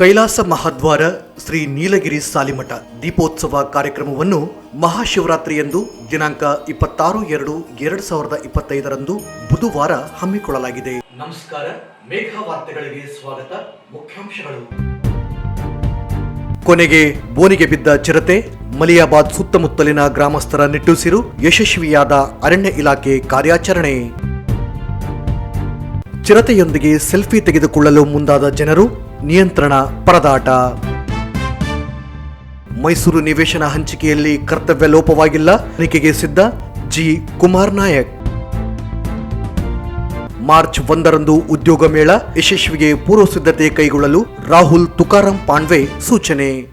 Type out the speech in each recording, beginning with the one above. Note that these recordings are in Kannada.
ಕೈಲಾಸ ಮಹಾದ್ವಾರ ಶ್ರೀ ನೀಲಗಿರಿ ಸಾಲಿಮಠ ದೀಪೋತ್ಸವ ಕಾರ್ಯಕ್ರಮವನ್ನು ಮಹಾಶಿವರಾತ್ರಿಯಂದು ದಿನಾಂಕ ಇಪ್ಪತ್ತಾರು ಎರಡು ಎರಡು ಸಾವಿರದ ಇಪ್ಪತ್ತೈದರಂದು ಬುಧವಾರ ಹಮ್ಮಿಕೊಳ್ಳಲಾಗಿದೆ. ನಮಸ್ಕಾರ, ಮೇಘ ವಾರ್ತೆಗಳಿಗೆ ಸ್ವಾಗತ, ಮುಖ್ಯಾಂಶಗಳು. ಕೊನೆಗೆ ಬೋನಿಗೆ ಬಿದ್ದ ಚಿರತೆ, ಮಲಿಯಾಬಾದ್ ಸುತ್ತಮುತ್ತಲಿನ ಗ್ರಾಮಸ್ಥರ ನಿಟ್ಟುಸಿರು, ಯಶಸ್ವಿಯಾದ ಅರಣ್ಯ ಇಲಾಖೆ ಕಾರ್ಯಾಚರಣೆ. ಚಿರತೆಯೊಂದಿಗೆ ಸೆಲ್ಫಿ ತೆಗೆದುಕೊಳ್ಳಲು ಮುಂದಾದ ಜನರು ನಿಯಂತ್ರಣ ಪರದಾಟ. ಮೈಸೂರು ನಿವೇಶನ ಹಂಚಿಕೆಯಲ್ಲಿ ಕರ್ತವ್ಯ ಲೋಪವಾಗಿಲ್ಲ. ತನಿಖೆಗೆ ಸಿದ್ಧ ಜಿ. ಕುಮಾರ್ ನಾಯಕ್. ಮಾರ್ಚ್ ಒಂದರಂದು ಉದ್ಯೋಗ ಮೇಳ ಯಶಸ್ವಿಗೆ ಪೂರ್ವ ಸಿದ್ಧತೆ ಕೈಗೊಳ್ಳಲು ರಾಹುಲ್ ತುಕಾರಾಂ ಪಾಂಡ್ವೆ ಸೂಚನೆ.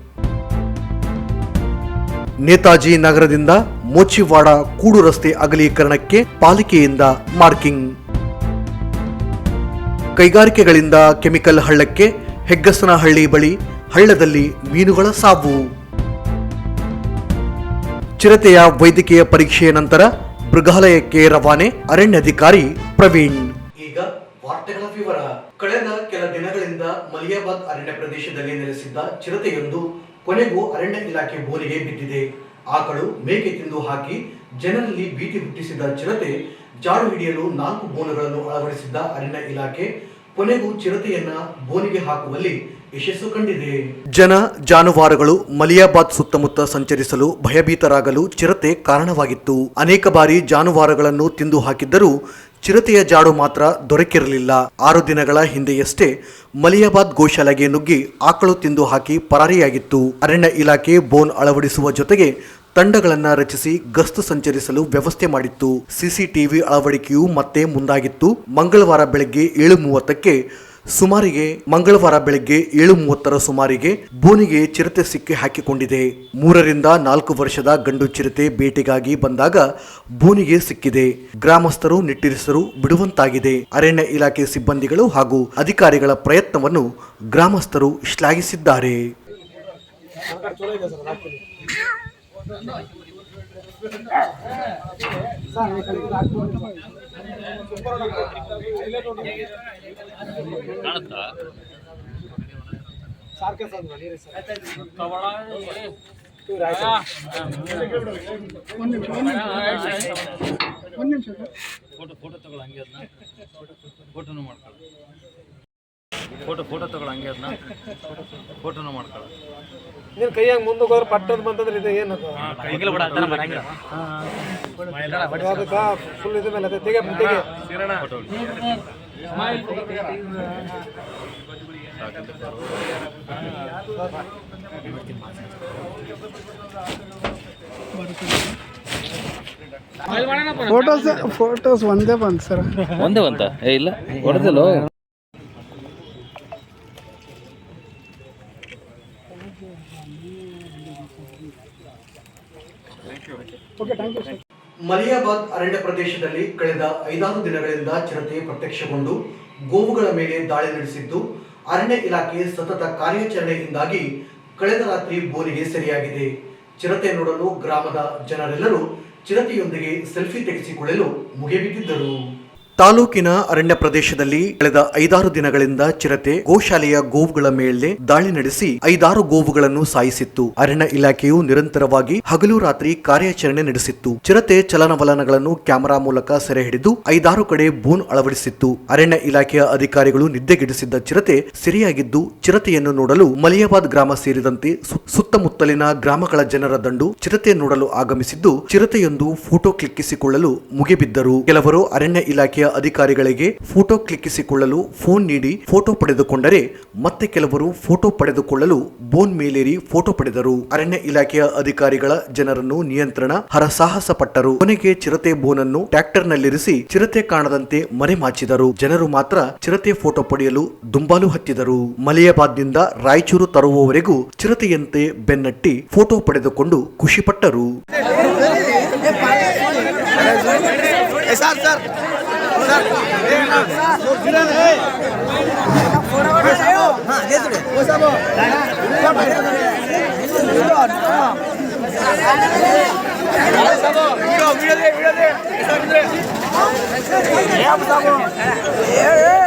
ನೇತಾಜಿ ನಗರದಿಂದ ಮೋಚಿವಾಡ ಕೂಡು ರಸ್ತೆ ಅಗಲೀಕರಣಕ್ಕೆ ಪಾಲಿಕೆಯಿಂದ ಮಾರ್ಕಿಂಗ್. ಕೈಗಾರಿಕೆಗಳಿಂದ ಕೆಮಿಕಲ್ ಹಳ್ಳಕ್ಕೆ ಹೆಗ್ಗಸನಹಳ್ಳಿ ಬಳಿ ಹಳ್ಳದಲ್ಲಿ ಮೀನುಗಳ ಸಾವು. ಚಿರತೆಯ ವೈದ್ಯಕೀಯ ಪರೀಕ್ಷೆಯ ನಂತರ ಮೃಗಾಲಯಕ್ಕೆ ರವಾನೆ ಅರಣ್ಯಾಧಿಕಾರಿ ಪ್ರವೀಣ್. ಈಗ ವಾರ್ತೆಗಳ ವಿವರ. ಕಳೆದ ಕೆಲ ದಿನಗಳಿಂದ ಮಲಿಯಾಬಾದ್ ಅರಣ್ಯ ಪ್ರದೇಶದಲ್ಲಿ ನೆಲೆಸಿದ್ದ ಚಿರತೆಯೊಂದು ಕೊನೆಗೂ ಅರಣ್ಯ ಇಲಾಖೆ ಬೋನಿಗೆ ಬಿದ್ದಿದೆ. ಆಕಳು ಮೇಕೆ ತಿಂದು ಹಾಕಿ ಜನರಲ್ಲಿ ಭೀತಿ ಹುಟ್ಟಿಸಿದ ಚಿರತೆ ಜಾಡು ಹಿಡಿಯಲು ನಾಲ್ಕು ಬೋನುಗಳನ್ನು ಅಳವಡಿಸಿದ್ದ ಅರಣ್ಯ ಇಲಾಖೆ ಕೊನೆಗೂ ಚಿರತೆಯನ್ನ ಬೋನಿಗೆ ಹಾಕುವಲ್ಲಿ ಯಶಸ್ಸು ಕಂಡಿದೆ. ಜನ, ಜಾನುವಾರುಗಳು ಮಲಿಯಾಬಾದ್ ಸುತ್ತಮುತ್ತ ಸಂಚರಿಸಲು ಭಯಭೀತರಾಗಲು ಚಿರತೆ ಕಾರಣವಾಗಿತ್ತು. ಅನೇಕ ಬಾರಿ ಜಾನುವಾರುಗಳನ್ನು ತಿಂದು ಹಾಕಿದ್ದರೂ ಚಿರತೆಯ ಜಾಡು ಮಾತ್ರ ದೊರಕಿರಲಿಲ್ಲ. ಆರು ದಿನಗಳ ಹಿಂದೆಯಷ್ಟೇ ಮಲಿಯಾಬಾದ್ ಗೋಶಾಲೆಗೆ ನುಗ್ಗಿ ಆಕಳು ತಿಂದು ಹಾಕಿ ಪರಾರಿಯಾಗಿತ್ತು. ಅರಣ್ಯ ಇಲಾಖೆ ಬೋನ್ ಅಳವಡಿಸುವ ಜೊತೆಗೆ ತಂಡಗಳನ್ನ ರಚಿಸಿ ಗಸ್ತು ಸಂಚರಿಸಲು ವ್ಯವಸ್ಥೆ ಮಾಡಿತ್ತು. ಸಿಸಿಟಿವಿ ಅಳವಡಿಕೆಯೂ ಮತ್ತೆ ಮುಂದಾಗಿತ್ತು. ಮಂಗಳವಾರ ಬೆಳಗ್ಗೆ ಏಳು ಮೂವತ್ತಕ್ಕೆ ಸುಮಾರಿಗೆ, ಮಂಗಳವಾರ ಬೆಳಗ್ಗೆ ಏಳು ಮೂವತ್ತರ ಸುಮಾರಿಗೆ ಬೋನಿಗೆ ಚಿರತೆ ಸಿಕ್ಕಿ ಹಾಕಿಕೊಂಡಿದೆ. ಮೂರರಿಂದ ನಾಲ್ಕು ವರ್ಷದ ಗಂಡು ಚಿರತೆ ಬೇಟೆಗಾಗಿ ಬಂದಾಗ ಬೋನಿಗೆ ಸಿಕ್ಕಿದೆ. ಗ್ರಾಮಸ್ಥರು ನಿಟ್ಟಿರಿಸರು ಬಿಡುವಂತಾಗಿದೆ. ಅರಣ್ಯ ಇಲಾಖೆ ಸಿಬ್ಬಂದಿಗಳು ಹಾಗೂ ಅಧಿಕಾರಿಗಳ ಪ್ರಯತ್ನವನ್ನು ಗ್ರಾಮಸ್ಥರು ಶ್ಲಾಘಿಸಿದ್ದಾರೆ. ಕಾಣುತ್ತಾ ಫೋಟೋ ಫೋಟೋ ತಗೊಳ್ಳ ಹಂಗೆ ಅದನ್ನ. ಫೋಟೋನು ಮಾಡ್ಕೊಳ್ಳ. ಫೋಟೋ ಫೋಟೋ ತಗೊಳ್ಳ ಹಂಗೆ ಅದನ್ನ ಫೋಟೋನು ಮಾಡ್ಕೊಳ್ಳ ನೀನು ಕೈಯಾಗ ಮುಂದಕ್ಕೆ ಹೋದ್ರೆ ಪಟ್ಟದ ಬಂತಂದ್ರೆ ಇದು ಏನು ಅದಕ್ಕೆ ಫುಲ್ ಇದ ಮೇಲೆ ಅದೇ ತೆಗೆ ತೆಗೆ. ಫೋಟೋ ಫೋಟೋಸ್ ಫೋಟೋಸ್ ಒಂದೇ ಬಂತು ಸರ್. ಒಂದೇ ಬಂತ? ಏ ಇಲ್ಲ. ಹೊಡೆದಿಲ್ಲ? ಮಲಿಯಾಬಾದ್ ಅರಣ್ಯ ಪ್ರದೇಶದಲ್ಲಿ ಕಳೆದ ಐದಾರು ದಿನಗಳಿಂದ ಚಿರತೆ ಪ್ರತ್ಯಕ್ಷಗೊಂಡು ಗೋವುಗಳ ಮೇಲೆ ದಾಳಿ ನಡೆಸಿದ್ದು, ಅರಣ್ಯ ಇಲಾಖೆ ಸತತ ಕಾರ್ಯಾಚರಣೆಯಿಂದಾಗಿ ಕಳೆದ ರಾತ್ರಿ ಬೋನಿಗೆ ಸರಿಯಾಗಿದೆ. ಚಿರತೆ ನೋಡಲು ಗ್ರಾಮದ ಜನರೆಲ್ಲರೂ ಚಿರತೆಯೊಂದಿಗೆ ಸೆಲ್ಫಿ ತೆಗೆಸಿಕೊಳ್ಳಲು ಮುಗಿಬಿದ್ದಿದ್ದರು. ತಾಲೂಕಿನ ಅರಣ್ಯ ಪ್ರದೇಶದಲ್ಲಿ ಕಳೆದ ಐದಾರು ದಿನಗಳಿಂದ ಚಿರತೆ, ಗೋಶಾಲೆಯ ಗೋವುಗಳ ಮೇಲೆ ದಾಳಿ ನಡೆಸಿ ಐದಾರು ಗೋವುಗಳನ್ನು ಸಾಯಿಸಿತ್ತು. ಅರಣ್ಯ ಇಲಾಖೆಯು ನಿರಂತರವಾಗಿ ಹಗಲು ರಾತ್ರಿ ಕಾರ್ಯಾಚರಣೆ ನಡೆಸಿತ್ತು. ಚಿರತೆ ಚಲನವಲನಗಳನ್ನು ಕ್ಯಾಮೆರಾ ಮೂಲಕ ಸೆರೆ ಹಿಡಿದು ಐದಾರು ಕಡೆ ಬೋನ್ ಅಳವಡಿಸಿತ್ತು. ಅರಣ್ಯ ಇಲಾಖೆಯ ಅಧಿಕಾರಿಗಳು ನಿದ್ದೆಗೆಡಿಸಿದ್ದ ಚಿರತೆ ಸೆರೆಯಾಗಿದ್ದು, ಚಿರತೆಯನ್ನು ನೋಡಲು ಮಲಿಯಾಬಾದ್ ಗ್ರಾಮ ಸೇರಿದಂತೆ ಸುತ್ತಮುತ್ತಲಿನ ಗ್ರಾಮಗಳ ಜನರ ದಂಡು ಚಿರತೆ ನೋಡಲು ಆಗಮಿಸಿದ್ದು, ಚಿರತೆಯೊಂದು ಫೋಟೋ ಕ್ಲಿಕ್ಕಿಸಿಕೊಳ್ಳಲು ಮುಗಿಬಿದ್ದರು. ಕೆಲವರು ಅರಣ್ಯ ಇಲಾಖೆಯ ಅಧಿಕಾರಿಗಳಿಗೆ ಫೋಟೋ ಕ್ಲಿಕ್ಕಿಸಿಕೊಳ್ಳಲು ಫೋನ್ ನೀಡಿ ಫೋಟೋ ಪಡೆದುಕೊಂಡರೆ ಮತ್ತೆ ಕೆಲವರು ಫೋಟೋ ಪಡೆದುಕೊಳ್ಳಲು ಬೋನ್ ಮೇಲೇರಿ ಫೋಟೋ ಪಡೆದರು. ಅರಣ್ಯ ಇಲಾಖೆಯ ಅಧಿಕಾರಿಗಳ ಜನರನ್ನು ನಿಯಂತ್ರಣ ಹರಸಾಹಸ ಪಟ್ಟರು ಕೊನೆಗೆ ಚಿರತೆ ಬೋನನ್ನು ಟ್ರ್ಯಾಕ್ಟರ್ನಲ್ಲಿರಿಸಿ ಚಿರತೆ ಕಾಣದಂತೆ ಮರೆಮಾಚಿದರು ಜನರು ಮಾತ್ರ ಚಿರತೆ ಫೋಟೋ ಪಡೆಯಲು ದುಂಬಾಲು ಹತ್ತಿದರು. ಮಲಿಯಾಬಾದ್ನಿಂದ ರಾಯಚೂರು ತರುವವರೆಗೂ ಚಿರತೆಯಂತೆ ಬೆನ್ನಟ್ಟಿ ಫೋಟೋ ಪಡೆದುಕೊಂಡು ಖುಷಿಪಟ್ಟರು. ಏ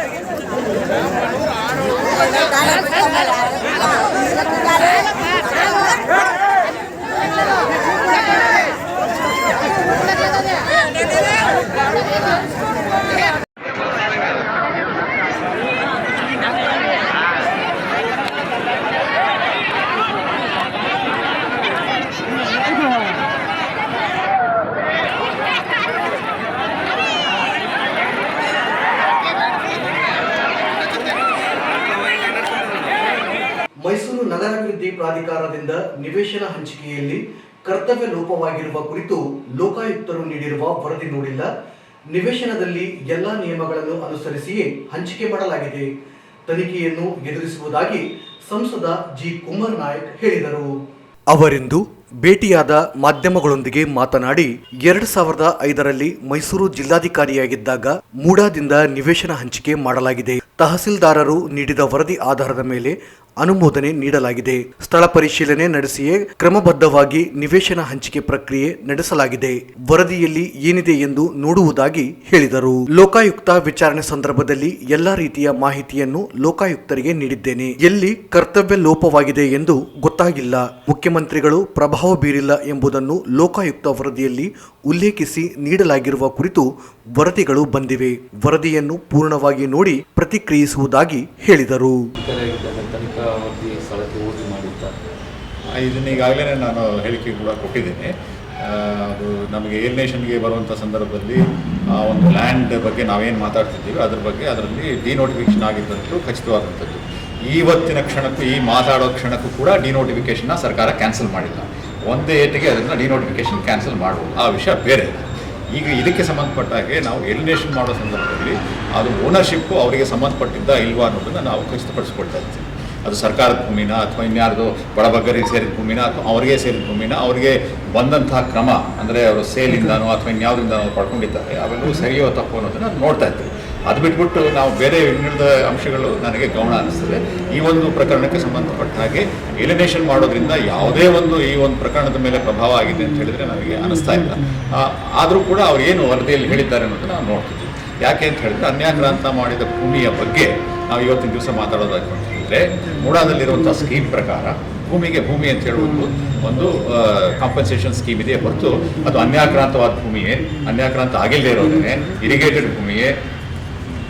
ನಿವೇಶನ ಹಂಚಿಕೆಯಲ್ಲಿ ಕರ್ತವ್ಯ ಲೋಪವಾಗಿರುವ ಕುರಿತು ಲೋಕಾಯುಕ್ತರು ನೀಡಿರುವ ವರದಿ ನೋಡಿಲ್ಲ. ನಿವೇಶನದಲ್ಲಿ ಎಲ್ಲ ನಿಯಮಗಳನ್ನು ಅನುಸರಿಸಿಯೇ ಹಂಚಿಕೆ ಮಾಡಲಾಗಿದೆ. ತನಿಖೆಯನ್ನು ಎದುರಿಸುವುದಾಗಿ ಸಂಸದ ಜಿ ಕುಮಾರ್ ನಾಯಕ್ ಹೇಳಿದರು. ಅವರಿಂದು ಭೇಟಿಯಾದ ಮಾಧ್ಯಮಗಳೊಂದಿಗೆ ಮಾತನಾಡಿ, ಎರಡ್ ಸಾವಿರದ ಐದರಲ್ಲಿ ಮೈಸೂರು ಜಿಲ್ಲಾಧಿಕಾರಿಯಾಗಿದ್ದಾಗ ಮೂಡಾದಿಂದ ನಿವೇಶನ ಹಂಚಿಕೆ ಮಾಡಲಾಗಿದೆ. ತಹಸೀಲ್ದಾರರು ನೀಡಿದ ವರದಿ ಆಧಾರದ ಮೇಲೆ ಅನುಮೋದನೆ ನೀಡಲಾಗಿದೆ. ಸ್ಥಳ ಪರಿಶೀಲನೆ ನಡೆಸಿಯೇ ಕ್ರಮಬದ್ಧವಾಗಿ ನಿವೇಶನ ಹಂಚಿಕೆ ಪ್ರಕ್ರಿಯೆ ನಡೆಸಲಾಗಿದೆ. ವರದಿಯಲ್ಲಿ ಏನಿದೆ ಎಂದು ನೋಡುವುದಾಗಿ ಹೇಳಿದರು. ಲೋಕಾಯುಕ್ತ ವಿಚಾರಣೆ ಸಂದರ್ಭದಲ್ಲಿ ಎಲ್ಲಾ ರೀತಿಯ ಮಾಹಿತಿಯನ್ನು ಲೋಕಾಯುಕ್ತರಿಗೆ ನೀಡಿದ್ದೇನೆ. ಎಲ್ಲಿ ಕರ್ತವ್ಯ ಲೋಪವಾಗಿದೆ ಎಂದು ಗೊತ್ತಾಗಿಲ್ಲ. ಮುಖ್ಯಮಂತ್ರಿಗಳು ಪ್ರಭಾವ ಬೀರಿಲ್ಲ ಎಂಬುದನ್ನು ಲೋಕಾಯುಕ್ತ ವರದಿಯಲ್ಲಿ ಉಲ್ಲೇಖಿಸಿ ನೀಡಲಾಗಿರುವ ಕುರಿತು ವರದಿಗಳು ಬಂದಿವೆ. ವರದಿಯನ್ನು ಪೂರ್ಣವಾಗಿ ನೋಡಿ ಪ್ರತಿಕ್ರಿಯಿಸುವುದಾಗಿ ಹೇಳಿದರು. ಇದನ್ನ ಈಗಾಗಲೇ ನಾನು ಹೇಳಿಕೆ ಕೂಡ ಕೊಟ್ಟಿದ್ದೀನಿ. ಅದು ನಮಗೆ ಏರ್ ನೇಷನ್ಗೆ ಬರುವಂಥ ಸಂದರ್ಭದಲ್ಲಿ ಆ ಒಂದು ಲ್ಯಾಂಡ್ ಬಗ್ಗೆ ನಾವೇನು ಮಾತಾಡ್ತಿದ್ದೀವಿ, ಅದ್ರ ಬಗ್ಗೆ ಅದರಲ್ಲಿ ಡಿನೋಟಿಫಿಕೇಶನ್ ಆಗಿದ್ದಂತೂ ಖಚಿತವಾದಂಥದ್ದು. ಇವತ್ತಿನ ಕ್ಷಣಕ್ಕೂ, ಈ ಮಾತಾಡೋ ಕ್ಷಣಕ್ಕೂ ಕೂಡ ಡಿನೋಟಿಫಿಕೇಶನ್ನ ಸರ್ಕಾರ ಕ್ಯಾನ್ಸಲ್ ಮಾಡಿಲ್ಲ. ಒಂದೇ ಏಟಿಗೆ ಅದನ್ನು ಡಿನೋಟಿಫಿಕೇಶನ್ ಕ್ಯಾನ್ಸಲ್ ಮಾಡ್ಬೋದು. ಆ ವಿಷಯ ಬೇರೆ ಈಗ ಇದಕ್ಕೆ ಸಂಬಂಧಪಟ್ಟ ಹಾಗೆ ನಾವು ಎಲಿಮಿನೇಷನ್ ಮಾಡೋ ಸಂದರ್ಭದಲ್ಲಿ ಅದು ಓನರ್ಶಿಪ್ಪು ಅವರಿಗೆ ಸಂಬಂಧಪಟ್ಟಿದ್ದ ಇಲ್ವಾ ಅನ್ನೋದನ್ನು ನಾವು ಖಚಿತಪಡಿಸ್ಕೊಳ್ತಾ ಇರ್ತೀವಿ. ಅದು ಸರ್ಕಾರದ ಭೂಮಿನ ಅಥವಾ ಇನ್ಯಾರ್ದು ಬಡಬಗ್ಗರಿಗೆ ಸೇರಿದ ಭೂಮಿನ ಅಥವಾ ಅವರಿಗೆ ಸೇರಿದ ಭೂಮಿನ ಅವರಿಗೆ ಬಂದಂತಹ ಕ್ರಮ, ಅಂದರೆ ಅವರು ಸೇಲಿಂದನೋ ಅಥವಾ ಇನ್ಯಾವುದರಿಂದ ಪಡ್ಕೊಂಡಿದ್ದಾರೆ, ಅವೆಲ್ಲವೂ ಸರಿಯೋ ತಪ್ಪು ಅನ್ನೋದನ್ನು ನೋಡ್ತಾ ಇರ್ತೀವಿ. ಅದು ಬಿಟ್ಬಿಟ್ಟು ನಾವು ಬೇರೆ ಇನ್ನುಳಿದ ಅಂಶಗಳು ನನಗೆ ಗಮನ ಅನ್ನಿಸ್ತದೆ ಈ ಒಂದು ಪ್ರಕರಣಕ್ಕೆ ಸಂಬಂಧಪಟ್ಟ ಹಾಗೆ ಎಲಿನೇಷನ್ ಮಾಡೋದ್ರಿಂದ ಯಾವುದೇ ಒಂದು ಈ ಒಂದು ಪ್ರಕರಣದ ಮೇಲೆ ಪ್ರಭಾವ ಆಗಿದೆ ಅಂತ ಹೇಳಿದ್ರೆ ನನಗೆ ಅನಿಸ್ತಾ ಇಲ್ಲ. ಆದರೂ ಕೂಡ ಅವ್ರು ಏನು ವರದಿಯಲ್ಲಿ ಹೇಳಿದ್ದಾರೆ ಅನ್ನೋದನ್ನು ನಾವು ನೋಡ್ತಿದ್ವಿ. ಯಾಕೆ ಅಂತ ಹೇಳಿದ್ರೆ ಅನ್ಯಾಕ್ರಾಂತ ಮಾಡಿದ ಭೂಮಿಯ ಬಗ್ಗೆ ನಾವು ಇವತ್ತಿನ ದಿವಸ ಮಾತಾಡೋದಾಗಿ ಅಂತ ಹೇಳಿದ್ರೆ ಮೂಡಾದಲ್ಲಿರುವಂಥ ಸ್ಕೀಮ್ ಪ್ರಕಾರ ಭೂಮಿಗೆ ಭೂಮಿ ಅಂತ ಹೇಳುವುದು ಒಂದು ಕಾಂಪನ್ಸೇಷನ್ ಸ್ಕೀಮ್ ಇದೆ ಹೊರತು ಅದು ಅನ್ಯಾಕ್ರಾಂತವಾದ ಭೂಮಿಯೇ ಅನ್ಯಾಕ್ರಾಂತ ಆಗಿಲ್ಲದೆ ಇರೋದೇ ಇರಿಗೇಟೆಡ್ ಭೂಮಿಯೇ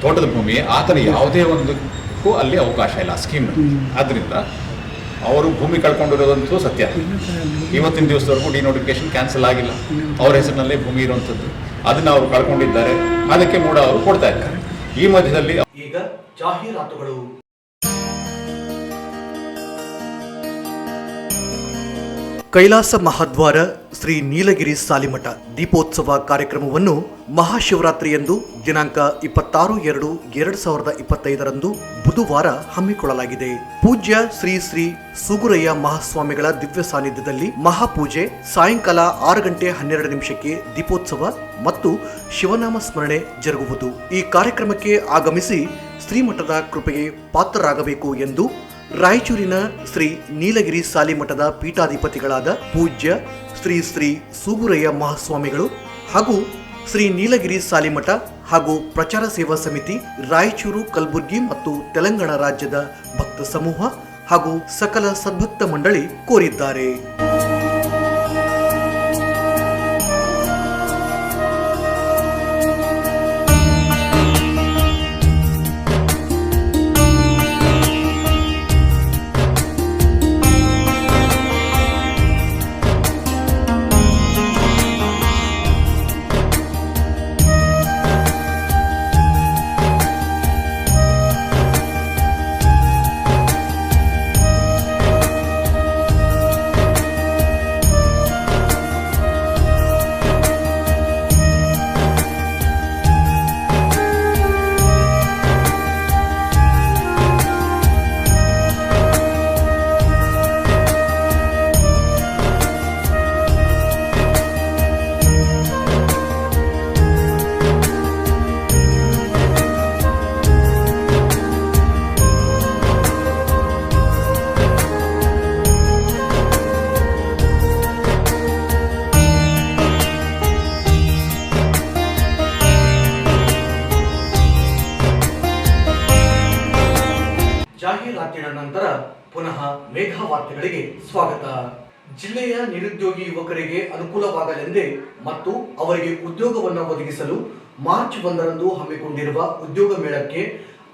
ತೋಟದ ಭೂಮಿ ಆತನ ಥರ ಯಾವುದೇ ಒಂದಕ್ಕೂ ಅಲ್ಲಿ ಅವಕಾಶ ಇಲ್ಲ ಸ್ಕೀಮ್ ಆದ್ರಿಂದ ಅವರು ಭೂಮಿ ಕಳ್ಕೊಂಡಿರೋದಂತೂ ಸತ್ಯ. ಇವತ್ತಿನ ದಿವಸದವರೆಗೂ ಡಿನೋಟಿಫಿಕೇಶನ್ ಕ್ಯಾನ್ಸಲ್ ಆಗಿಲ್ಲ. ಅವ್ರ ಹೆಸರಿನಲ್ಲೇ ಭೂಮಿ ಇರುವಂಥದ್ದು. ಅದನ್ನು ಅವರು ಕಳ್ಕೊಂಡಿದ್ದಾರೆ. ಅದಕ್ಕೆ ಮೂಡ ಅವರು ಕೊಡ್ತಾ ಇದ್ದಾರೆ. ಈ ಮಧ್ಯದಲ್ಲಿ ಈಗ ಜಾಹೀರಾತುಗಳು. ಕೈಲಾಸ ಮಹಾದ್ವಾರ ಶ್ರೀ ನೀಲಗಿರಿ ಸಾಲಿಮಠ ದೀಪೋತ್ಸವ ಕಾರ್ಯಕ್ರಮವನ್ನು ಮಹಾಶಿವರಾತ್ರಿಯಂದು ದಿನಾಂಕ ಇಪ್ಪತ್ತಾರು ಎರಡು ಎರಡು ಸಾವಿರದ ಇಪ್ಪತ್ತೈದರಂದು ಬುಧವಾರ ಹಮ್ಮಿಕೊಳ್ಳಲಾಗಿದೆ. ಪೂಜ್ಯ ಶ್ರೀ ಶ್ರೀ ಸುಗುರಯ್ಯ ಮಹಾಸ್ವಾಮಿಗಳ ದಿವ್ಯ ಸಾನ್ನಿಧ್ಯದಲ್ಲಿ ಮಹಾಪೂಜೆ ಸಾಯಂಕಾಲ ಆರು ಗಂಟೆ ಹನ್ನೆರಡು ನಿಮಿಷಕ್ಕೆ ದೀಪೋತ್ಸವ ಮತ್ತು ಶಿವನಾಮ ಸ್ಮರಣೆ ಜರುಗುವುದು. ಈ ಕಾರ್ಯಕ್ರಮಕ್ಕೆ ಆಗಮಿಸಿ ಶ್ರೀಮಠದ ಕೃಪೆಗೆ ಪಾತ್ರರಾಗಬೇಕು ಎಂದು ರಾಯಚೂರಿನ ಶ್ರೀ ನೀಲಗಿರಿ ಸಾಲಿಮಠದ ಪೀಠಾಧಿಪತಿಗಳಾದ ಪೂಜ್ಯ ಶ್ರೀ ಶ್ರೀ ಸೂಗುರಯ್ಯ ಮಹಾಸ್ವಾಮಿಗಳು ಹಾಗೂ ಶ್ರೀ ನೀಲಗಿರಿ ಸಾಲಿಮಠ ಹಾಗೂ ಪ್ರಚಾರ ಸೇವಾ ಸಮಿತಿ ರಾಯಚೂರು, ಕಲಬುರ್ಗಿ ಮತ್ತು ತೆಲಂಗಾಣ ರಾಜ್ಯದ ಭಕ್ತ ಸಮೂಹ ಹಾಗೂ ಸಕಲ ಸದ್ಭಕ್ತ ಮಂಡಳಿ ಕೋರಿದ್ದಾರೆ. ಯುವಕರಿಗೆ ಅನುಕೂಲವಾಗಲೆಂದೇ ಮತ್ತು ಅವರಿಗೆ ಉದ್ಯೋಗವನ್ನು ಒದಗಿಸಲು ಮಾರ್ಚ್ ಒಂದರಂದು ಹಮ್ಮಿಕೊಂಡಿರುವ ಉದ್ಯೋಗ ಮೇಳಕ್ಕೆ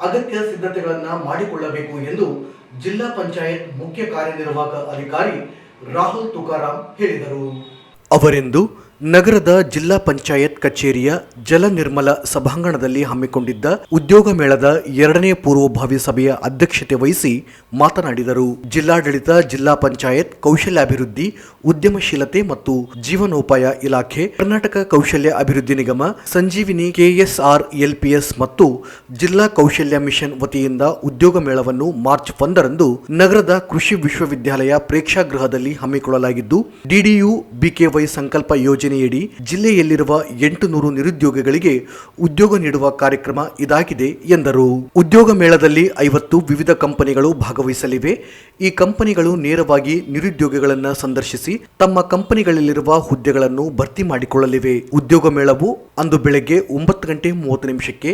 ಅಗತ್ಯ ಸಿದ್ಧತೆಗಳನ್ನು ಮಾಡಿಕೊಳ್ಳಬೇಕು ಎಂದು ಜಿಲ್ಲಾ ಪಂಚಾಯತ್ ಮುಖ್ಯ ಕಾರ್ಯನಿರ್ವಾಹಕ ಅಧಿಕಾರಿ ರಾಹುಲ್ ತುಕಾರಾಂ ಹೇಳಿದರು. ಅವರೆಂದು ನಗರದ ಜಿಲ್ಲಾ ಪಂಚಾಯತ್ ಕಚೇರಿಯ ಜಲ ನಿರ್ಮಲ ಸಭಾಂಗಣದಲ್ಲಿ ಹಮ್ಮಿಕೊಂಡಿದ್ದ ಉದ್ಯೋಗ ಮೇಳದ ಎರಡನೇ ಪೂರ್ವಭಾವಿ ಸಭೆಯ ಅಧ್ಯಕ್ಷತೆ ವಹಿಸಿ ಮಾತನಾಡಿದರು. ಜಿಲ್ಲಾಡಳಿತ, ಜಿಲ್ಲಾ ಪಂಚಾಯತ್, ಕೌಶಲ್ಯಾಭಿವೃದ್ಧಿ, ಉದ್ಯಮಶೀಲತೆ ಮತ್ತು ಜೀವನೋಪಾಯ ಇಲಾಖೆ, ಕರ್ನಾಟಕ ಕೌಶಲ್ಯ ಅಭಿವೃದ್ಧಿ ನಿಗಮ, ಸಂಜೀವಿನಿ ಕೆಎಸ್ಆರ್ ಎಲ್ಪಿಎಸ್ ಮತ್ತು ಜಿಲ್ಲಾ ಕೌಶಲ್ಯ ಮಿಷನ್ ವತಿಯಿಂದ ಉದ್ಯೋಗ ಮೇಳವನ್ನು ಮಾರ್ಚ್ ಒಂದರಂದು ನಗರದ ಕೃಷಿ ವಿಶ್ವವಿದ್ಯಾಲಯ ಪ್ರೇಕ್ಷಾಗೃಹದಲ್ಲಿ ಹಮ್ಮಿಕೊಳ್ಳಲಾಗಿದ್ದು ಡಿಡಿಯು ಬಿಕೆವೈ ಸಂಕಲ್ಪ ಯೋಜನೆಯಡಿ ಜಿಲ್ಲೆಯಲ್ಲಿರುವ ಎಂಟು ನೂರು ನಿರುದ್ಯೋಗಿಗಳಿಗೆ ಉದ್ಯೋಗ ನೀಡುವ ಕಾರ್ಯಕ್ರಮ ಇದಾಗಿದೆ ಎಂದರು. ಉದ್ಯೋಗ ಮೇಳದಲ್ಲಿ ಐವತ್ತು ವಿವಿಧ ಕಂಪನಿಗಳು ಭಾಗವಹಿಸಲಿವೆ. ಈ ಕಂಪನಿಗಳು ನೇರವಾಗಿ ನಿರುದ್ಯೋಗಿಗಳನ್ನು ಸಂದರ್ಶಿಸಿ ತಮ್ಮ ಕಂಪನಿಗಳಲ್ಲಿರುವ ಹುದ್ದೆಗಳನ್ನು ಭರ್ತಿ ಮಾಡಿಕೊಳ್ಳಲಿವೆ. ಉದ್ಯೋಗ ಮೇಳವು ಅಂದು ಬೆಳಗ್ಗೆ ಒಂಬತ್ತು ಗಂಟೆ ಮೂವತ್ತು ನಿಮಿಷಕ್ಕೆ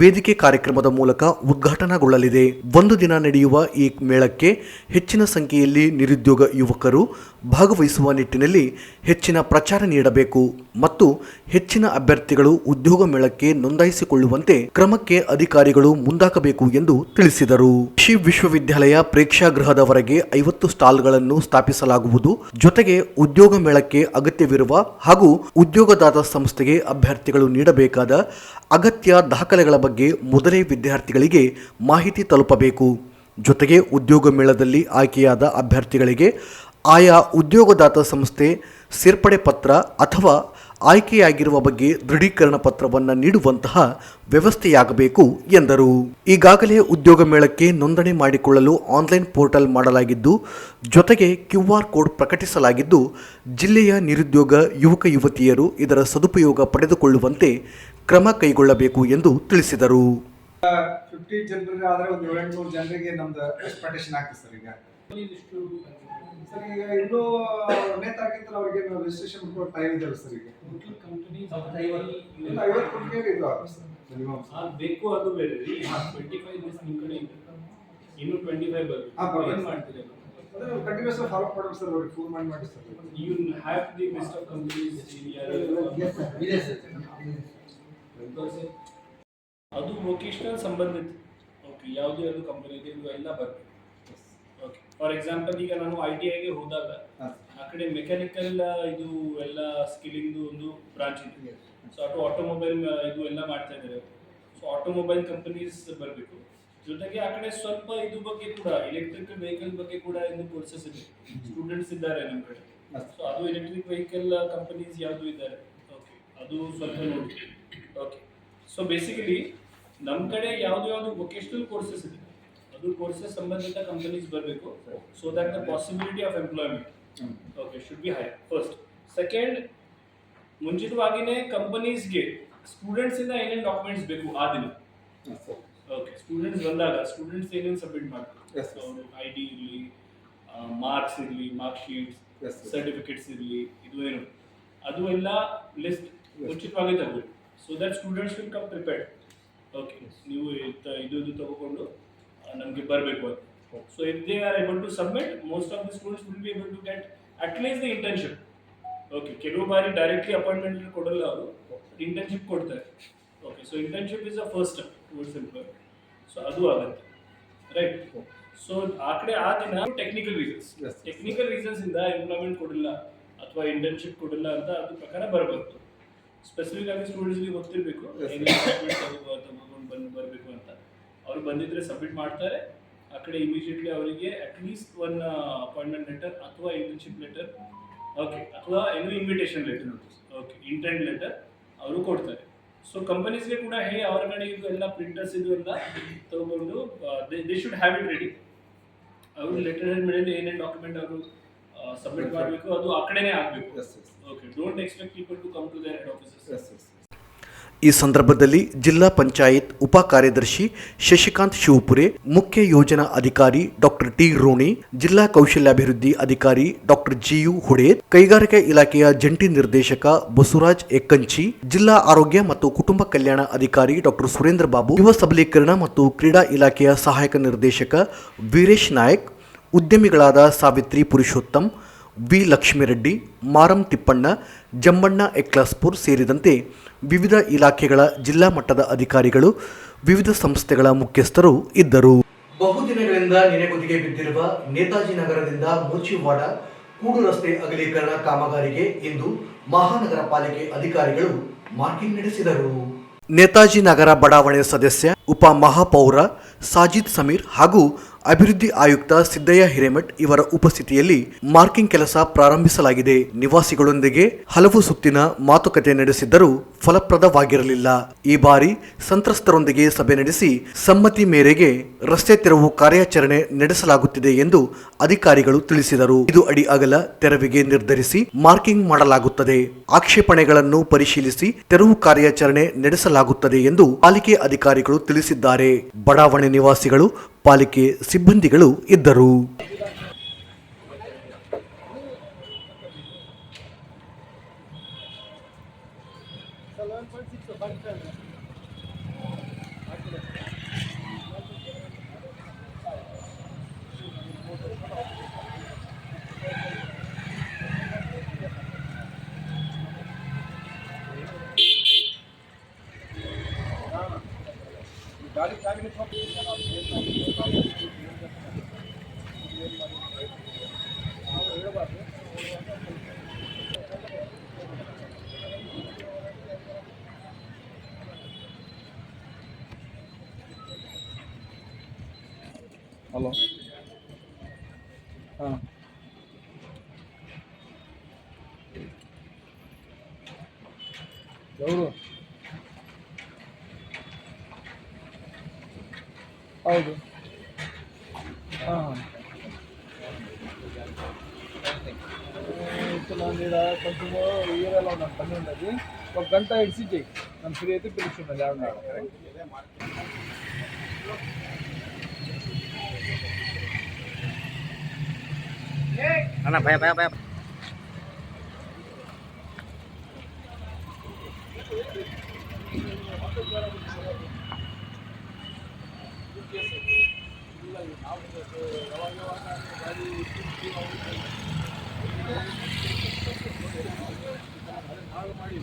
ವೇದಿಕೆ ಕಾರ್ಯಕ್ರಮದ ಮೂಲಕ ಉದ್ಘಾಟನೆಗೊಳ್ಳಲಿದೆ. ಒಂದು ದಿನ ನಡೆಯುವ ಈ ಮೇಳಕ್ಕೆ ಹೆಚ್ಚಿನ ಸಂಖ್ಯೆಯಲ್ಲಿ ನಿರುದ್ಯೋಗ ಯುವಕರು ಭಾಗವಹಿಸುವ ನಿಟ್ಟಿನಲ್ಲಿ ಹೆಚ್ಚಿನ ಪ್ರಚಾರ ನೀಡಬೇಕು. ಮತ್ತು ಹೆಚ್ಚಿನ ಅಭ್ಯರ್ಥಿಗಳು ಉದ್ಯೋಗ ಮೇಳಕ್ಕೆ ನೋಂದಾಯಿಸಿಕೊಳ್ಳುವಂತೆ ಕ್ರಮಕ್ಕೆ ಅಧಿಕಾರಿಗಳು ಮುಂದಾಗಬೇಕು ಎಂದು ತಿಳಿಸಿದರು. ಕೃಷಿ ವಿಶ್ವವಿದ್ಯಾಲಯ ಪ್ರೇಕ್ಷಾಗೃಹದವರೆಗೆ ಐವತ್ತು ಸ್ಟಾಲ್ಗಳನ್ನು ಸ್ಥಾಪಿಸಲಾಗುವುದು. ಜೊತೆಗೆ ಉದ್ಯೋಗ ಮೇಳಕ್ಕೆ ಅಗತ್ಯವಿರುವ ಹಾಗೂ ಉದ್ಯೋಗದಾತ ಸಂಸ್ಥೆಗೆ ಅಭ್ಯರ್ಥಿಗಳು ನೀಡಬೇಕಾದ ಅಗತ್ಯ ದಾಖಲೆಗಳ ಬಗ್ಗೆ ಮೊದಲೇ ವಿದ್ಯಾರ್ಥಿಗಳಿಗೆ ಮಾಹಿತಿ ತಲುಪಬೇಕು. ಜೊತೆಗೆ ಉದ್ಯೋಗ ಮೇಳದಲ್ಲಿ ಆಯ್ಕೆಯಾದ ಅಭ್ಯರ್ಥಿಗಳಿಗೆ ಆಯಾ ಉದ್ಯೋಗದಾತ ಸಂಸ್ಥೆ ಸೇರ್ಪಡೆ ಪತ್ರ ಅಥವಾ ಆಯ್ಕೆಯಾಗಿರುವ ಬಗ್ಗೆ ದೃಢೀಕರಣ ಪತ್ರವನ್ನು ನೀಡುವಂತಹ ವ್ಯವಸ್ಥೆಯಾಗಬೇಕು ಎಂದರು. ಈಗಾಗಲೇ ಉದ್ಯೋಗ ಮೇಳಕ್ಕೆ ನೋಂದಣಿ ಮಾಡಿಕೊಳ್ಳಲು ಆನ್ಲೈನ್ ಪೋರ್ಟಲ್ ಮಾಡಲಾಗಿದ್ದು ಜೊತೆಗೆ ಕ್ಯೂ ಆರ್ ಕೋಡ್ ಪ್ರಕಟಿಸಲಾಗಿದ್ದು ಜಿಲ್ಲೆಯ ನಿರುದ್ಯೋಗ ಯುವಕ ಯುವತಿಯರು ಇದರ ಸದುಪಯೋಗ ಪಡೆದುಕೊಳ್ಳುವಂತೆ ಕ್ರಮ ಕೈಗೊಳ್ಳಬೇಕು ಎಂದು ತಿಳಿಸಿದರು. ಫಿಫ್ಟಿ ಜನರಿಗೆ ಆದ್ರೆ ಒಂದು ಏಳೆಂಟುನೂರು ಜನರಿಗೆ ನಮ್ದು ಎಕ್ಸ್ಪೆಕ್ಟೇಷನ್ ಆಗ್ತದೆ ಸರ್ ಈಗ. ಸರ್ ಈಗ ಇನ್ನೂ ಅವ್ರಿಗೆ ರಿಜಿಸ್ಟ್ರೇಷನ್ ಟೈಮ್ ಇದೆ ಸರ್ ಈಗ. ಐವತ್ತು ಇದು ಸರ್ ಮಿನಿಮಮ್ ಆ ಬೇಕು ಅದು ಬೇರೆ. ರೀ ಟ್ವೆಂಟಿ ಫೈವ್ ಡೇಸ್ ನಿಮ್ಮ ಕಡೆ ಇದೆ. ಇನ್ನು ಟ್ವೆಂಟಿ ಫೈವ್ ಹಾ, ಮಾಡ್ತೀರಿ ಅದೇ? ಕಂಟಿನ್ಯೂಸ್ ಫಾಲೋ ಸರ್ ಅವ್ರಿಗೆ ಫೋನ್ ಮಾಡಿ ಮಾಡಿ sir you have the best of companies ಅದು ವೊಕೇಶನಲ್ ಸಂಬಂಧಿತ. ಓಕೆ ಯಾವುದೇ ಒಂದು ಕಂಪನಿಗೆ ಇದು ಎಲ್ಲ ಬರಬೇಕು. ಓಕೆ ಫಾರ್ ಎಕ್ಸಾಂಪಲ್ ಈಗ ನಾನು ಐ ಟಿ ಐಗೆ ಹೋದಾಗ. ಆ ಕಡೆ ಮೆಕ್ಯಾನಿಕಲ್ ಇದು ಎಲ್ಲ ಸ್ಕಿಲ್ಲಿಂಗ್ದು ಒಂದು ಬ್ರಾಂಚ್ ಇದೆ. ಸೊ ಆಟೋ ಆಟೋಮೊಬೈಲ್ ಇದು ಎಲ್ಲ ಮಾಡ್ತಾ ಇದ್ದಾರೆ. ಸೊ ಆಟೋಮೊಬೈಲ್ ಕಂಪನೀಸ್ ಬರಬೇಕು. ಜೊತೆಗೆ ಆ ಕಡೆ ಸ್ವಲ್ಪ ಇದು ಬಗ್ಗೆ ಕೂಡ ಎಲೆಕ್ಟ್ರಿಕ್ ವೆಹಿಕಲ್ ಬಗ್ಗೆ ಕೂಡ ಇನ್ನು ಕೋರ್ಸಸ್ ಇದೆ. ಸ್ಟೂಡೆಂಟ್ಸ್ ಇದ್ದಾರೆ ನಮ್ಮ ಕಡೆ. ಸೊ ಅದು ಎಲೆಕ್ಟ್ರಿಕ್ ವೆಹಿಕಲ್ ಕಂಪನೀಸ್ ಯಾವುದು ಇದ್ದಾರೆ? ಓಕೆ ಅದು ಸ್ವಲ್ಪ ನೋಡಿ ಓಕೆ ಸೊ ಬೇಸಿಕಲಿ ನಮ್ಮ ಕಡೆ ಯಾವುದು ಯಾವುದು ವೊಕೇಶನಲ್ ಕೋರ್ಸಸ್ ಇದೆ. ಅದು ಕೋರ್ಸಸ್ ಸಂಬಂಧಿತ ಕಂಪನೀಸ್ ಬರಬೇಕು so that the possibility of employment okay should be high first second ಮುಂಚಿತವಾಗಿನೇ ಕಂಪನೀಸ್ಗೆ ಸ್ಟೂಡೆಂಟ್ಸಿಂದ ಏನೇನು ಡಾಕ್ಯುಮೆಂಟ್ಸ್ ಬೇಕು ಆ ದಿನ. ಓಕೆ ಸ್ಟೂಡೆಂಟ್ಸ್ ಬಂದಾಗ ಸ್ಟೂಡೆಂಟ್ಸ್ ಏನೇನು ಸಬ್ಮಿಟ್ ಮಾಡಬೇಕು? ಐ ಡಿ ಇರಲಿ ಮಾರ್ಕ್ಸ್ ಇರಲಿ ಮಾರ್ಕ್ ಶೀಟ್ಸ್. ಸರ್ಟಿಫಿಕೇಟ್ಸ್ ಇರಲಿ ಇದು ಏನು? ಅದು ಎಲ್ಲ ಲಿಸ್ಟ್ ಮುಂಚಿತವಾಗಿ ತಗೋಬೇಕು. So that students will come prepared okay ನೀವು ಇದು ಇದು ತಗೊಂಡು ನಮಗೆ ಬರಬೇಕು ಅಂತ. So if they are able to submit most of the students will be able to get at least the internship okay ಕೆಲವು ಬಾರಿ ಡೈರೆಕ್ಟ್ಲಿ ಅಪಾಯಿಂಟ್ಮೆಂಟ್ ಕೊಡಲ್ಲ ಅವರು ಇಂಟರ್ನ್ಶಿಪ್ ಕೊಡ್ತಾರೆ. Okay so internship is a first step towards employ so ಅದು ಆಗುತ್ತೆ ರೈಟ್ ಸೊ ಆ ಕಡೆ ಆ ದಿನ ಟೆಕ್ನಿಕಲ್ ರೀಸನ್ಸ್ ಟೆಕ್ನಿಕಲ್ ರೀಸನ್ಸ್ ಇಂದ ಎಂಪ್ಲಾಯ್ಮೆಂಟ್ ಕೊಡಿಲ್ಲ ಅಥವಾ ಇಂಟರ್ನ್ಶಿಪ್ ಕೊಡಿಲ್ಲ ಅಂತ ಅದ್ರ ಪ್ರಕಾರ ಬರಬೇಕು ಸ್ಪೆಸಿಫಿಕ್ ಆಗಿ ಸ್ಟೂಡೆಂಟ್ಸ್ಗೆ ಗೊತ್ತಿರಬೇಕು ತಗೊಂಡು ಬಂದು ಬರಬೇಕು ಅಂತ. ಅವ್ರು ಬಂದಿದ್ರೆ ಸಬ್ಮಿಟ್ ಮಾಡ್ತಾರೆ. ಆ ಕಡೆ ಇಮಿಡಿಯೇಟ್ಲಿ ಅವರಿಗೆ at least one appointment letter ಅಥವಾ ಇಂಟರ್ನ್ಶಿಪ್ ಲೆಟರ್ ಓಕೆ ಅಥವಾ ಏನು invitation letter okay intent letter ಅವರು ಕೊಡ್ತಾರೆ. ಸೊ ಕಂಪನೀಸ್ಗೆ ಕೂಡ ಹೇ ಅವ್ರ ಕಡೆ ಇದು ಎಲ್ಲ ಪ್ರಿಂಟರ್ಸ್ ಇದು ಎಲ್ಲ ತಗೊಂಡು they should have it ready ಅವರು ಲೆಟರ್ ಮೇಲೆ ಏನೇನು ಡಾಕ್ಯುಮೆಂಟ್ ಅವರು ಸಬ್ಮಿಟ್ ಮಾಡಬೇಕು ಅದು ಆ ಕಡೆನೇ ಆಗಬೇಕು. Okay don't expect people to come to their head offices ಈ ಸಂದರ್ಭದಲ್ಲಿ ಜಿಲ್ಲಾ ಪಂಚಾಯತ್ ಉಪ ಕಾರ್ಯದರ್ಶಿ ಶಶಿಕಾಂತ್ ಶಿವಪುರೆ, ಮುಖ್ಯ ಯೋಜನಾ ಅಧಿಕಾರಿ ಡಾಕ್ಟರ್ ಟಿ ರೋಣಿ, ಜಿಲ್ಲಾ ಕೌಶಲ್ಯಾಭಿವೃದ್ಧಿ ಅಧಿಕಾರಿ ಡಾಕ್ಟರ್ ಜಿಯು ಹುಡೇದ್ ಕೈಗಾರಿಕಾ ಇಲಾಖೆಯ ಜಂಟಿ ನಿರ್ದೇಶಕ ಬಸವರಾಜ್ ಎಕ್ಕಂಚಿ, ಜಿಲ್ಲಾ ಆರೋಗ್ಯ ಮತ್ತು ಕುಟುಂಬ ಕಲ್ಯಾಣ ಅಧಿಕಾರಿ ಡಾಕ್ಟರ್ ಸುರೇಂದ್ರ ಬಾಬು, ಯುವ ಸಬಲೀಕರಣ ಮತ್ತು ಕ್ರೀಡಾ ಇಲಾಖೆಯ ಸಹಾಯಕ ನಿರ್ದೇಶಕ ವೀರೇಶ್ ನಾಯಕ್, ಉದ್ಯಮಿಗಳಾದ ಸಾವಿತ್ರಿ ಪುರುಷೋತ್ತಮ್ ವಿ ಲಕ್ಷ್ಮಿರೆಡ್ಡಿ ಮಾರಂ ತಿಪ್ಪಣ್ಣ ಜಮ್ಮಣ್ಣ ಎಕ್ಲಾಸ್ಪುರ್ ಸೇರಿದಂತೆ ವಿವಿಧ ಇಲಾಖೆಗಳ ಜಿಲ್ಲಾ ಮಟ್ಟದ ಅಧಿಕಾರಿಗಳು ವಿವಿಧ ಸಂಸ್ಥೆಗಳ ಮುಖ್ಯಸ್ಥರು ಇದ್ದರು. ಬಹುದಿನಗಳಿಂದ ನೆನೆಗುದಿಗೆ ಬಿದ್ದಿರುವ ನೇತಾಜಿ ನಗರದಿಂದ ಮುಚಿವಾಡ ಕೂಡು ರಸ್ತೆ ಅಗಲೀಕರಣ ಕಾಮಗಾರಿಗೆ ಇಂದು ಮಹಾನಗರ ಪಾಲಿಕೆ ಅಧಿಕಾರಿಗಳು ಮಾರ್ಕಿಂಗ್ ನಡೆಸಿದರು. ನೇತಾಜಿ ನಗರ ಬಡಾವಣೆ ಸದಸ್ಯ ಉಪ ಮಹಾಪೌರ ಸಾಜಿದ್ ಸಮೀರ್ ಹಾಗೂ ಅಭಿವೃದ್ಧಿ ಆಯುಕ್ತ ಸಿದ್ದಯ್ಯ ಹಿರೇಮಠ್ ಇವರ ಉಪಸ್ಥಿತಿಯಲ್ಲಿ ಮಾರ್ಕಿಂಗ್ ಕೆಲಸ ಪ್ರಾರಂಭಿಸಲಾಗಿದೆ. ನಿವಾಸಿಗಳೊಂದಿಗೆ ಹಲವು ಸುತ್ತಿನ ಮಾತುಕತೆ ನಡೆಸಿದ್ದರೂ ಫಲಪ್ರದವಾಗಿರಲಿಲ್ಲ. ಈ ಬಾರಿ ಸಂತ್ರಸ್ತರೊಂದಿಗೆ ಸಭೆ ನಡೆಸಿ ಸಮ್ಮತಿ ಮೇರೆಗೆ ರಸ್ತೆ ತೆರವು ಕಾರ್ಯಾಚರಣೆ ನಡೆಸಲಾಗುತ್ತಿದೆ ಎಂದು ಅಧಿಕಾರಿಗಳು ತಿಳಿಸಿದರು. ಇದು ಅಡಿ ಅಗಲ ತೆರವಿಗೆ ನಿರ್ಧರಿಸಿ ಮಾರ್ಕಿಂಗ್ ಮಾಡಲಾಗುತ್ತದೆ. ಆಕ್ಷೇಪಣೆಗಳನ್ನು ಪರಿಶೀಲಿಸಿ ತೆರವು ಕಾರ್ಯಾಚರಣೆ ನಡೆಸಲಾಗುತ್ತದೆ ಎಂದು ಪಾಲಿಕೆ ಅಧಿಕಾರಿಗಳು ತಿಳಿಸಿದ್ದಾರೆ. ಬಡಾವಣೆ ನಿವಾಸಿಗಳು, ಪಾಲಿಕೆ ಸಿಬ್ಬಂದಿಗಳು ಇದ್ದರು. ಹಲೋ ಹಾಂ ಅವರು ಹೌದು ಹಾಂ ನಾನು ఈడ కొంచెం ఏరియాలో ఉన్నాను పని ఉన్నది ఒక గంట ఇడిసి చెయ్యి నన్ను ఫ్రీ అయితే ना ना भैया भैया भैया ಮಾಡಿ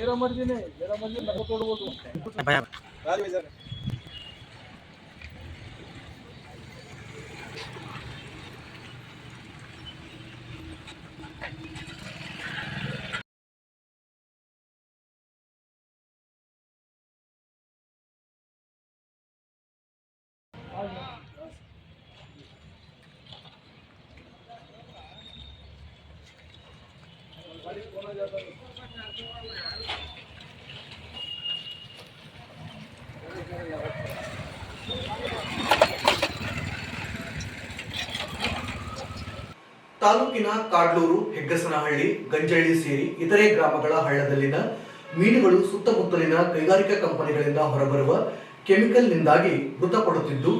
मेरा मर्ज़ी नहीं मेरा मर्ज़ी मैं तोड़ बोल दूँ। ತಾಲೂಕಿನ ಕಾಡ್ಲೂರು, ಹೆಗ್ಗಸನಹಳ್ಳಿ, ಗಂಜಳ್ಳಿ ಸೇರಿ ಇತರೆ ಗ್ರಾಮಗಳ ಹಳ್ಳದಲ್ಲಿನ ಮೀನುಗಳು ಸುತ್ತಮುತ್ತಲಿನ ಕೈಗಾರಿಕಾ ಕಂಪನಿಗಳಿಂದ ಹೊರಬರುವ ಕೆಮಿಕಲ್ನಿಂದಾಗಿ ಮೃತಪಡುತ್ತಿದ್ದು,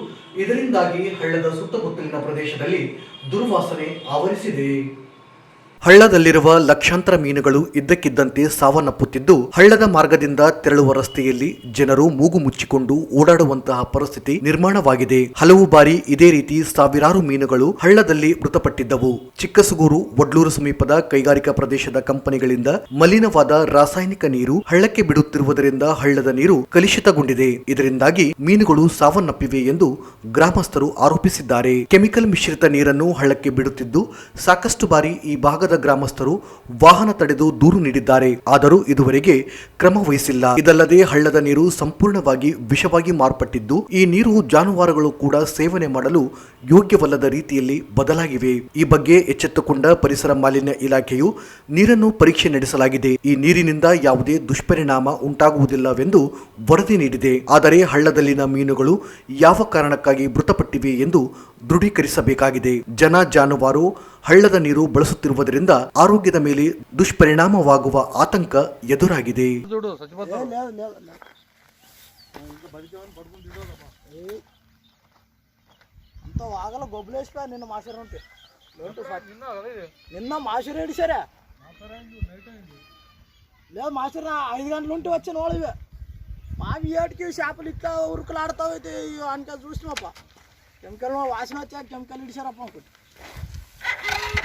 ಇದರಿಂದಾಗಿ ಹಳ್ಳದ ಸುತ್ತಮುತ್ತಲಿನ ಪ್ರದೇಶದಲ್ಲಿ ದುರ್ವಾಸನೆ ಆವರಿಸಿದೆ. ಹಳ್ಳದಲ್ಲಿರುವ ಲಕ್ಷಾಂತರ ಮೀನುಗಳು ಇದ್ದಕ್ಕಿದ್ದಂತೆ ಸಾವನ್ನಪ್ಪುತ್ತಿದ್ದು, ಹಳ್ಳದ ಮಾರ್ಗದಿಂದ ತೆರಳುವ ರಸ್ತೆಯಲ್ಲಿ ಜನರು ಮೂಗು ಮುಚ್ಚಿಕೊಂಡು ಓಡಾಡುವಂತಹ ಪರಿಸ್ಥಿತಿ ನಿರ್ಮಾಣವಾಗಿದೆ. ಹಲವು ಬಾರಿ ಇದೇ ರೀತಿ ಸಾವಿರಾರು ಮೀನುಗಳು ಹಳ್ಳದಲ್ಲಿ ಮೃತಪಟ್ಟಿದ್ದವು. ಚಿಕ್ಕಸುಗೂರು, ಒಡ್ಲೂರು ಸಮೀಪದ ಕೈಗಾರಿಕಾ ಪ್ರದೇಶದ ಕಂಪನಿಗಳಿಂದ ಮಲಿನವಾದ ರಾಸಾಯನಿಕ ನೀರು ಹಳ್ಳಕ್ಕೆ ಬಿಡುತ್ತಿರುವುದರಿಂದ ಹಳ್ಳದ ನೀರು ಕಲುಷಿತಗೊಂಡಿದೆ. ಇದರಿಂದಾಗಿ ಮೀನುಗಳು ಸಾವನ್ನಪ್ಪಿವೆ ಎಂದು ಗ್ರಾಮಸ್ಥರು ಆರೋಪಿಸಿದ್ದಾರೆ. ಕೆಮಿಕಲ್ ಮಿಶ್ರಿತ ನೀರನ್ನು ಹಳ್ಳಕ್ಕೆ ಬಿಡುತ್ತಿದ್ದು, ಸಾಕಷ್ಟು ಬಾರಿ ಈ ಭಾಗದ ಗ್ರಾಮಸ್ಥರು ವಾಹನ ತಡೆದು ದೂರು ನೀಡಿದ್ದಾರೆ. ಆದರೂ ಇದುವರೆಗೆ ಕ್ರಮ ವಹಿಸಿಲ್ಲ ಇದಲ್ಲದೆ ಹಳ್ಳದ ನೀರು ಸಂಪೂರ್ಣವಾಗಿ ವಿಷವಾಗಿ ಮಾರ್ಪಟ್ಟಿದ್ದು, ಈ ನೀರು ಜಾನುವಾರುಗಳು ಕೂಡ ಸೇವನೆ ಮಾಡಲು ಯೋಗ್ಯವಲ್ಲದ ರೀತಿಯಲ್ಲಿ ಬದಲಾಗಿವೆ. ಈ ಬಗ್ಗೆ ಎಚ್ಚೆತ್ತುಕೊಂಡ ಪರಿಸರ ಮಾಲಿನ್ಯ ಇಲಾಖೆಯು ನೀರನ್ನು ಪರೀಕ್ಷೆ ನಡೆಸಲಾಗಿದೆ. ಈ ನೀರಿನಿಂದ ಯಾವುದೇ ದುಷ್ಪರಿಣಾಮ ಉಂಟಾಗುವುದಿಲ್ಲವೆಂದು ವರದಿ ನೀಡಿದೆ. ಆದರೆ ಹಳ್ಳದಲ್ಲಿನ ಮೀನುಗಳು ಯಾವ ಕಾರಣಕ್ಕಾಗಿ ಮೃತಪಟ್ಟಿವೆ ಎಂದು ದೃಢೀಕರಿಸಬೇಕಾಗಿದೆ. ಜನ ಜಾನುವಾರು ಹಳ್ಳದ ನೀರು ಬಳಸುತ್ತಿರುವುದರಿಂದ ಆರೋಗ್ಯದ ಮೇಲೆ ದುಷ್ಪರಿಣಾಮವಾಗುವ ಆತಂಕ ಎದುರಾಗಿದೆ ಅಂತ ಆಗಲ್ಲ ಗೊಬ್ಲೇಶ್ಪ ನಿನ್ನ ಮಾಸರ ಉಂಟು నిన్న మాసూరు ఏడిసారా లేదు మాసూరు ఐదు గంటలు ఉంటే వచ్చి నోళ్ళవి మా ఏటికి చేపలు ఇట్లా ఉరుకులు ఆడతావు అయితే అనక చూసినప్ప కెమికల్ వాసన వచ్చా కెమికల్ ఇడిసారప్ప ఒకటి Thank you.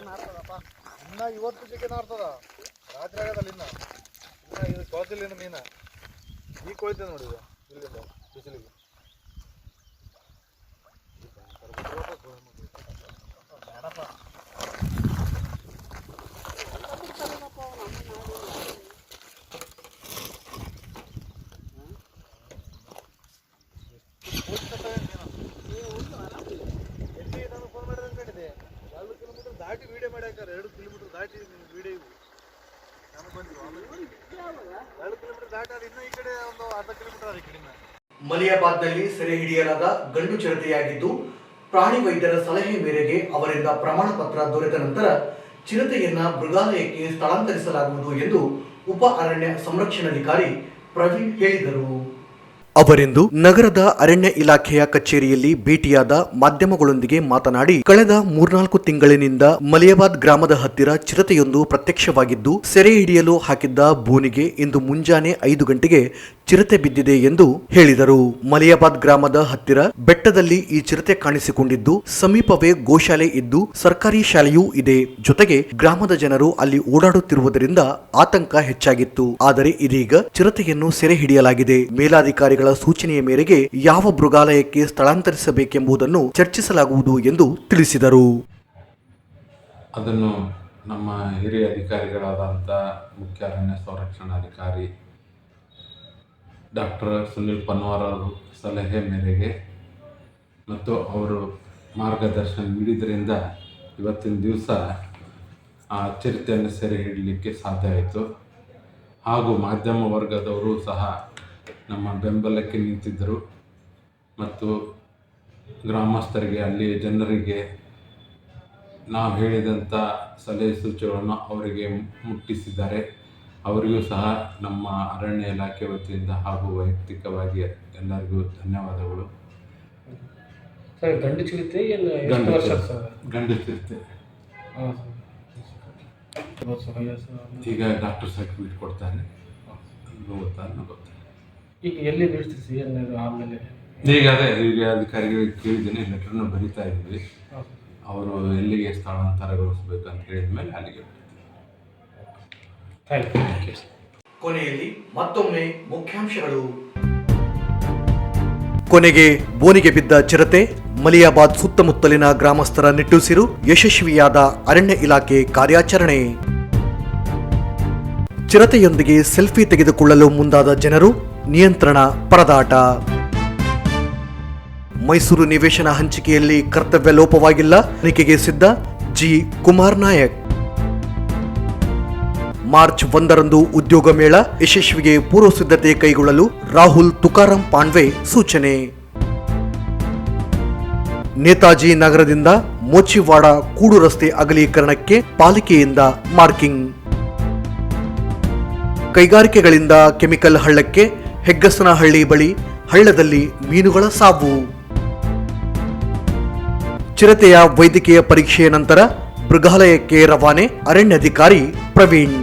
ಇನ್ನ ಇವತ್ತು ಚಿಕನ್ ಆಡ್ತದ? ರಾತ್ರಿ ಆಗದಲ್ಲ ಇನ್ನ. ಇನ್ನ ಇದು ಕೊಳತಿಲ್ಲ ಮೀನ. ಈಗ ಕೊಯ್ತದೆ ನೋಡಿ ಇದು ಇಲ್ಲಿಂದ ಬಿಸಿಲಿಗೆ ಬೇಡಪ್ಪ ಎಲ್ಲಿ ನಾನು ಫೋನ್ ಮಾಡಿದ್ರೆ ಅನ್ಕೊಂಡಿದ್ದೆ ಎರಡು ಕಿಲೋಮೀಟರ್ ದಾಟಿ ವಿಡಿಯೋ ಮಾಡಿ ಹಾಕಾರ ಎರಡು ಕಿಲೋಮೀಟರ್ ದಾಟಿ ವಿಡಿಯೋ ಇವು ನಾನು ಬಂದಿದ್ದು ಎರಡು ಕಿಲೋಮೀಟರ್ ದಾಟಿ ಅದು ಇನ್ನೂ ಈ ಕಡೆ ಒಂದು ಅರ್ಧ ಕಿಲೋಮೀಟರ್ ಅದು ಈ ಕಡೆಯಿಂದ ಮಲಿಯಾಬಾದ್ನಲ್ಲಿ ಸೆರೆ ಹಿಡಿಯಲಾದ ಗಂಡು ಚಿರತೆಯಾಗಿದ್ದು, ಪ್ರಾಣಿ ವೈದ್ಯರ ಸಲಹೆ ಮೇರೆಗೆ ಅವರಿಂದ ಪ್ರಮಾಣ ಪತ್ರ ದೊರೆತ ನಂತರ ಚಿರತೆಯನ್ನ ಮೃಗಾಲಯಕ್ಕೆ ಸ್ಥಳಾಂತರಿಸಲಾಗುವುದು ಎಂದು ಉಪ ಅರಣ್ಯ ಸಂರಕ್ಷಣಾಧಿಕಾರಿ ಪ್ರವೀಣ್ ಹೇಳಿದರು. ಅವರಿಂದು ನಗರದ ಅರಣ್ಯ ಇಲಾಖೆಯ ಕಚೇರಿಯಲ್ಲಿ ಭೇಟಿಯಾದ ಮಾಧ್ಯಮಗಳೊಂದಿಗೆ ಮಾತನಾಡಿ, ಕಳೆದ ಮೂರ್ನಾಲ್ಕು ತಿಂಗಳಿನಿಂದ ಮಲಿಯಾಬಾದ್ ಗ್ರಾಮದ ಹತ್ತಿರ ಚಿರತೆಯೊಂದು ಪ್ರತ್ಯಕ್ಷವಾಗಿದ್ದು, ಸೆರೆ ಹಿಡಿಯಲು ಹಾಕಿದ್ದ ಬೋನಿಗೆ ಇಂದು ಮುಂಜಾನೆ ಐದು ಗಂಟೆಗೆ ಚಿರತೆ ಬಿದ್ದಿದೆ ಎಂದು ಹೇಳಿದರು. ಮಲಿಯಾಬಾದ್ ಗ್ರಾಮದ ಹತ್ತಿರ ಬೆಟ್ಟದಲ್ಲಿ ಈ ಚಿರತೆ ಕಾಣಿಸಿಕೊಂಡಿದ್ದು, ಸಮೀಪವೇ ಗೋಶಾಲೆ ಇದ್ದು ಸರ್ಕಾರಿ ಶಾಲೆಯೂ ಇದೆ. ಜೊತೆಗೆ ಗ್ರಾಮದ ಜನರು ಅಲ್ಲಿ ಓಡಾಡುತ್ತಿರುವುದರಿಂದ ಆತಂಕ ಹೆಚ್ಚಾಗಿತ್ತು. ಆದರೆ ಇದೀಗ ಚಿರತೆಯನ್ನು ಸೆರೆ ಹಿಡಿಯಲಾಗಿದೆ. ಮೇಲಾಧಿಕಾರಿಗಳ ಸೂಚನೆಯ ಮೇರೆಗೆ ಯಾವ ಮೃಗಾಲಯಕ್ಕೆ ಸ್ಥಳಾಂತರಿಸಬೇಕೆಂಬುದನ್ನು ಚರ್ಚಿಸಲಾಗುವುದು ಎಂದು ತಿಳಿಸಿದರು. ಅದನ್ನು ನಮ್ಮ ಹಿರಿಯ ಅಧಿಕಾರಿಗಳಾದಂಥ ಮುಖ್ಯ ಅರಣ್ಯ ಸಂರಕ್ಷಣಾಧಿಕಾರಿ ಡಾಕ್ಟರ್ ಸುನಿಲ್ ಪನ್ವಾರ್ ಅವರು ಸಲಹೆ ಮೇರೆಗೆ ಮತ್ತು ಅವರು ಮಾರ್ಗದರ್ಶನ ನೀಡಿದ್ದರಿಂದ ಇವತ್ತಿನ ದಿವಸ ಆ ಚರಿತ್ರೆಯನ್ನು ಸೆರೆ ಹಿಡಲಿಕ್ಕೆ ಸಾಧ್ಯ ಆಯಿತು. ಹಾಗೂ ಮಾಧ್ಯಮ ವರ್ಗದವರು ಸಹ ನಮ್ಮ ಬೆಂಬಲಕ್ಕೆ ನಿಂತಿದ್ದರು. ಮತ್ತು ಗ್ರಾಮಸ್ಥರಿಗೆ ಅಲ್ಲಿ ಜನರಿಗೆ ನಾವು ಹೇಳಿದಂಥ ಸಲಹೆ ಸೂಚನೆಗಳನ್ನು ಅವರಿಗೆ ಮುಟ್ಟಿಸಿದ್ದಾರೆ. ಅವರಿಗೂ ಸಹ ನಮ್ಮ ಅರಣ್ಯ ಇಲಾಖೆ ವತಿಯಿಂದ ಹಾಗೂ ವೈಯಕ್ತಿಕವಾಗಿ ಎಲ್ಲರಿಗೂ ಧನ್ಯವಾದಗಳು. ಸರ್ ಗಂಡು ಚಿರತೆ ಏನು ಗಂಡು ವರ್ಷ. ಸರ್? ಗಂಡು ಚಿರತೆ ಹಾಂ ಸರ್. ಈಗ ಡಾಕ್ಟರ್ ಸರ್ಟಿಫಿಕೇಟ್ ಕೊಡ್ತಾರೆ. ಗೊತ್ತಾ? ಈಗ ಎಲ್ಲಿ ನಿಲ್ಲಿಸ್ತೀವಿ ಆಮೇಲೆ ಈಗ ಅದೇ ಈಗ ಅಧಿಕಾರಿಗಳಿಗೆ ಕೇಳಿದ್ದೀನಿ ಲೆಟರ್ನ ಬರಿತಾ ಇದ್ವಿ ಅವರು ಎಲ್ಲಿಗೆ ಸ್ಥಳಾಂತರಗೊಳಿಸ್ಬೇಕು ಅಂತ ಹೇಳಿದ ಮೇಲೆ ಅಲ್ಲಿಗೆ ಕೊನೆಯಲ್ಲಿ ಮತ್ತೊಮ್ಮೆ ಮುಖ್ಯಾಂಶಗಳು. ಕೊನೆಗೆ ಬೋನಿಗೆ ಬಿದ್ದ ಚಿರತೆ ಮಲಿಯಾಬಾದ್ ಸುತ್ತಮುತ್ತಲಿನ ಗ್ರಾಮಸ್ಥರ ನಿಟ್ಟುಸಿರು ಯಶಸ್ವಿಯಾದ ಅರಣ್ಯ ಇಲಾಖೆ ಕಾರ್ಯಾಚರಣೆ. ಚಿರತೆಯೊಂದಿಗೆ ಸೆಲ್ಫಿ ತೆಗೆದುಕೊಳ್ಳಲು ಮುಂದಾದ ಜನರು ನಿಯಂತ್ರಣ ಪರದಾಟ. ಮೈಸೂರು ನಿವೇಶನ ಹಂಚಿಕೆಯಲ್ಲಿ ಕರ್ತವ್ಯ ಲೋಪವಾಗಿಲ್ಲ ತನಿಖೆಗೆ ಸಿದ್ಧ ಜಿ. ಕುಮಾರ್ ನಾಯಕ್. ಮಾರ್ಚ್ ಒಂದರಂದು ಉದ್ಯೋಗ ಮೇಳ ಯಶಸ್ವಿಗೆ ಪೂರ್ವ ಸಿದ್ಧತೆ ಕೈಗೊಳ್ಳಲು ರಾಹುಲ್ ತುಕಾರಾಂ ಪಾಂಡ್ವೆ ಸೂಚನೆ. ನೇತಾಜಿ ನಗರದಿಂದ ಮೋಚಿವಾಡ ಕೂಡು ರಸ್ತೆ ಅಗಲೀಕರಣಕ್ಕೆ ಪಾಲಿಕೆಯಿಂದ ಮಾರ್ಕಿಂಗ್. ಕೈಗಾರಿಕೆಗಳಿಂದ ಕೆಮಿಕಲ್ ಹಳ್ಳಕ್ಕೆ ಹೆಗ್ಗಸನಹಳ್ಳಿ ಬಳಿ ಹಳ್ಳದಲ್ಲಿ ಮೀನುಗಳ ಸಾವು. ಚಿರತೆಯ ವೈದ್ಯಕೀಯ ಪರೀಕ್ಷೆಯ ನಂತರ ಮೃಗಾಲಯಕ್ಕೆ ರವಾನೆ ಅರಣ್ಯಾಧಿಕಾರಿ ಪ್ರವೀಣ್.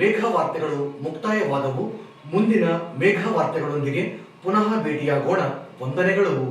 ಇಲ್ಲಿಗೆ ಮೇಘ ವಾರ್ತೆಗಳು ಮುಕ್ತಾಯವಾದವು. ಮುಂದಿನ ಮೇಘ ವಾರ್ತೆಗಳೊಂದಿಗೆ ಪುನಃ ಭೇಟಿಯಾಗೋಣ. ವಂದನೆಗಳು.